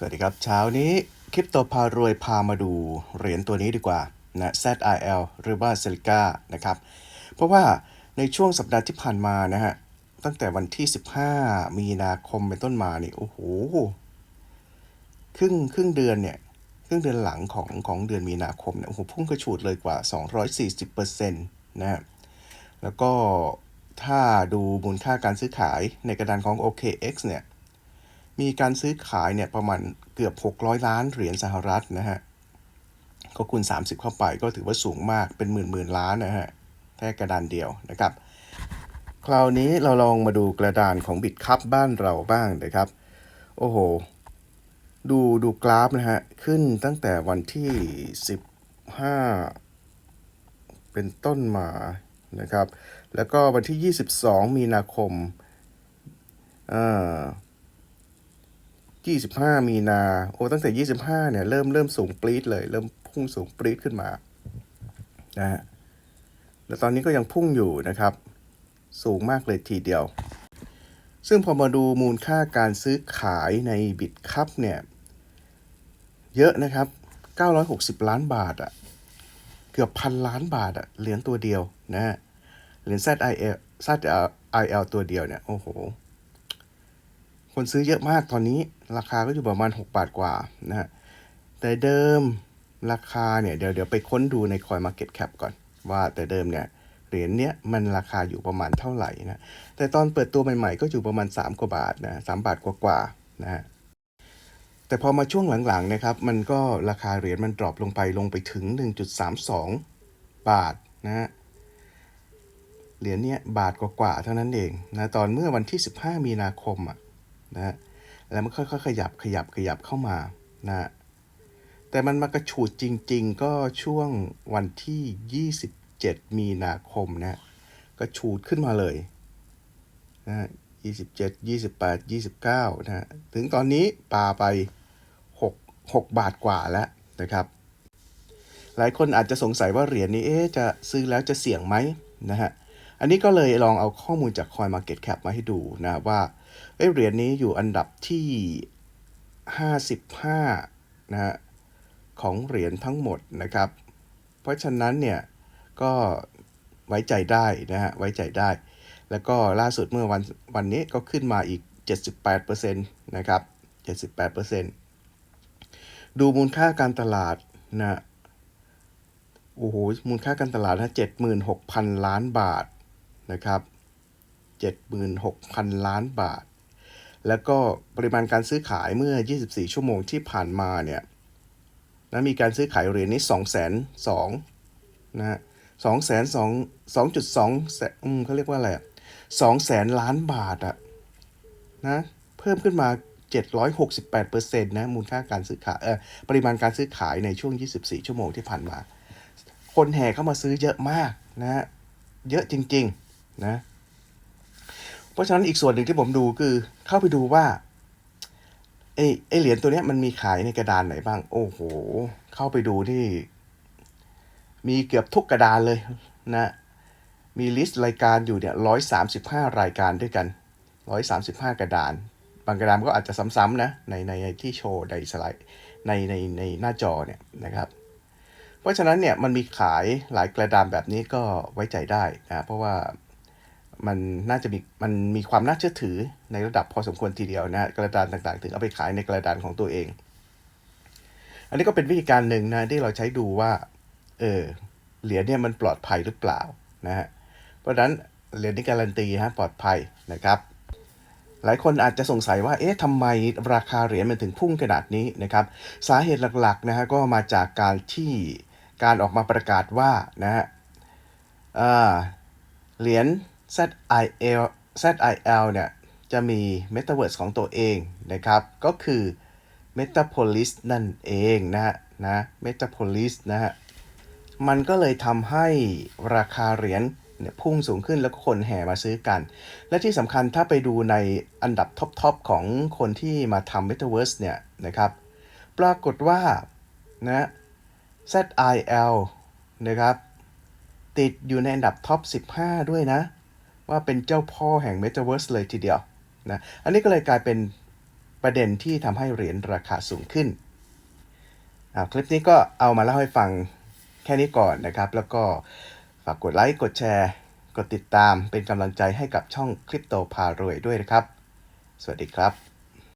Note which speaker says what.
Speaker 1: สวัสดีครับ เช้านี้คริปโตพารวยพามาดูเหรียญตัวนี้ดีกว่านะ ZIL หรือว่า Celica นะครับ เพราะว่าในช่วงสัปดาห์ที่ผ่านมานะฮะ ตั้งแต่วันที่ 15 มีนาคมเป็นต้นมานี่โอ้โห ครึ่งครึ่งเดือนเนี่ยครึ่งเดือนหลังของของเดือนมีนาคมเนี่ยโอ้โหพุ่งกระฉูดเลยกว่า 240%นะฮะแล้วก็ถ้าดูมูลค่าการซื้อขายในกระดานของ OKX เนี่ย มีการซื้อขายเนี่ยประมาณเกือบ 600 ล้านเหรียญสหรัฐนะฮะ ก็คูณ 30 เข้าไปก็ถือว่าสูงมากเป็นหมื่นหมื่นล้านนะฮะแค่กระดานเดียวนะครับ คราวนี้เราลองมาดูกระดานของบิตคัพบ้านเราบ้างนะครับ โอ้โห ดูดูกราฟนะฮะ ขึ้นตั้งแต่วันที่ 15 เป็นต้นมานะครับ แล้วก็วันที่ 22 มีนาคมอ่า 25 มีนา โอ้ตั้งแต่ 25 เนี่ย เริ่มเริ่มสูงปรี๊ดเลย เริ่มพุ่งสูงปรี๊ดขึ้นมานะฮะแล้วตอนนี้ก็ยังพุ่งอยู่นะครับ สูงมากเลยทีเดียว ซึ่งพอมาดูมูลค่าการซื้อขายในบิตคัพเนี่ย เยอะนะครับ 960 ล้านบาทอะเกือบพันล้านบาทอะเหรียญตัวเดียวนะเหรียญ ZIL ZIL ตัวเดียวเนี่ย โอ้โห คนซื้อเยอะมากตอนนี้ราคาก็อยู่ประมาณ 6 บาทกว่านะฮะแต่เดิมราคาเนี่ยเดี๋ยวเดี๋ยวไปค้นดูใน Coin Market Cap ก่อน ว่าแต่เดิมเนี่ยเหรียญเนี้ยมันราคาอยู่ประมาณเท่าไหร่นะแต่ตอนเปิดตัวใหม่ๆ ก็อยู่ประมาณ 3 กว่าบาทนะสบาทกว่าๆนะฮะแต่พอมาช่วงหลังๆนะครับมันก็ราคาเหรียญมันดรอปลงไปลงไปถึง 1.32 บาทนะฮะเหรียญเนี้ยบาทกว่าๆเท่านั้นเองนะตอนเมื่อวันที่ 15 มีนาคมอะ นะฮะแล้วมันค่อยๆขยับขยับขยับเข้ามานะฮะแต่มันมากระฉูดจริง ๆ ก็ช่วงวันที่ 27 มีนาคมนะกระฉูดขึ้นมาเลยนะ27 28 29นะฮะถึงตอนนี้ปาไป 6 6 บาทกว่าแล้วนะครับ หลายคนอาจจะสงสัยว่าเหรียญนี้เอ๊จะซื้อแล้วจะเสี่ยงไหมนะฮะ อันนี้ก็เลยลองเอาข้อมูลจาก Coin Market Cap มาให้ดูนะว่าเอ้ยเหรียญนี้อยู่อันดับที่ 55 นะฮะของเหรียญทั้งหมดนะครับ เพราะฉะนั้นเนี่ยก็ไว้ใจได้นะฮะไว้ใจได้ แล้วก็ล่าสุดเมื่อวันวันนี้ก็ขึ้นมาอีก 78%นะครับ 78%ดูมูลค่าการตลาดนะโอ้โหมูลค่าการตลาดนะ76,000 ล้านบาท นะครับ76,000 ล้านบาท แล้วก็ปริมาณการซื้อขายเมื่อ 24 ชั่วโมงที่ผ่านมาเนี่ยนะมีการซื้อขายเหรียญนี้2 2 0 0 0นะฮะ2แสน2 2.2แสนอืมเขาเรียกว่าอะไรอะ2แสนล้านบาทอะนะเพิ่มขึ้นมา768%นะมูลค่าการซื้อขายเออปริมาณการซื้อขายในช่วง24ชั่วโมงที่ผ่านมา คนแห่เข้ามาซื้อเยอะมากนะฮะเยอะจริง ๆ นะ เพราะฉะนั้นอีกส่วนหนึ่งที่ผมดูคือ เข้าไปดูว่าไอ้ไอ้เหรียญตัวนี้มันมีขายในกระดานไหนบ้าง โอ้โห เข้าไปดูที่ มีเกือบทุกกระดานเลยนะ มีลิสต์รายการอยู่เนี่ยร้อยสามสิบห้ารายการด้วยกันร้อยสามสิบห้ากระดาน บางกระดานก็อาจจะซ้ำๆนะในในที่โชว์ในสไลด์ในในในหน้าจอเนี่ยนะครับ เพราะฉะนั้นเนี่ยมันมีขายหลายกระดานแบบนี้ก็ไว้ใจได้นะเพราะว่า มันน่าจะมีมันมีความน่าเชื่อถือในระดับพอสมควรทีเดียวนะกระดานต่างๆ ถึงเอาไปขายในกระดานของตัวเอง อันนี้ก็เป็นวิธีการหนึ่งนะที่เราใช้ดูว่าเออเหรียญเนี่ยมันปลอดภัยหรือเปล่านะฮะเพราะฉะนั้นเหรียญนี้การันตีฮะปลอดภัยนะครับหลายคนอาจจะสงสัยว่า เอ๊ะทำไมราคาเหรียญมันถึงพุ่งขนาดนี้นะครับ สาเหตุหลักๆนะฮะก็มาจากการที่การออกมาประกาศว่านะฮะเหรียญ ZIL ZIL เนี่ยจะมี Metaverse ของตัวเองนะครับ ก็คือ Metapolis นั่นเองนะฮะนะ Metapolis นะฮะ มันก็เลยทำให้ราคาเหรียญเนี่ยพุ่งสูงขึ้นแล้วก็คนแห่มาซื้อกัน และที่สำคัญถ้าไปดูในอันดับท็อปๆของคนที่มาทำ Metaverse เนี่ยนะครับ ปรากฏว่านะ ZIL นะครับ ติดอยู่ในอันดับท็อป 15 ด้วยนะ ว่าเป็นเจ้าพ่อแห่ง Metaverse เลยทีเดียวนะอันนี้ก็เลยกลายเป็นประเด็นที่ทำให้เหรียญราคาสูงขึ้นอ่าคลิปนี้ก็เอามาเล่าให้ฟังแค่นี้ก่อนนะครับ แล้วก็ฝากกดไลค์ กดแชร์ กดติดตามเป็นกำลังใจให้กับช่องคริปโตพารวยด้วยนะครับ สวัสดีครับ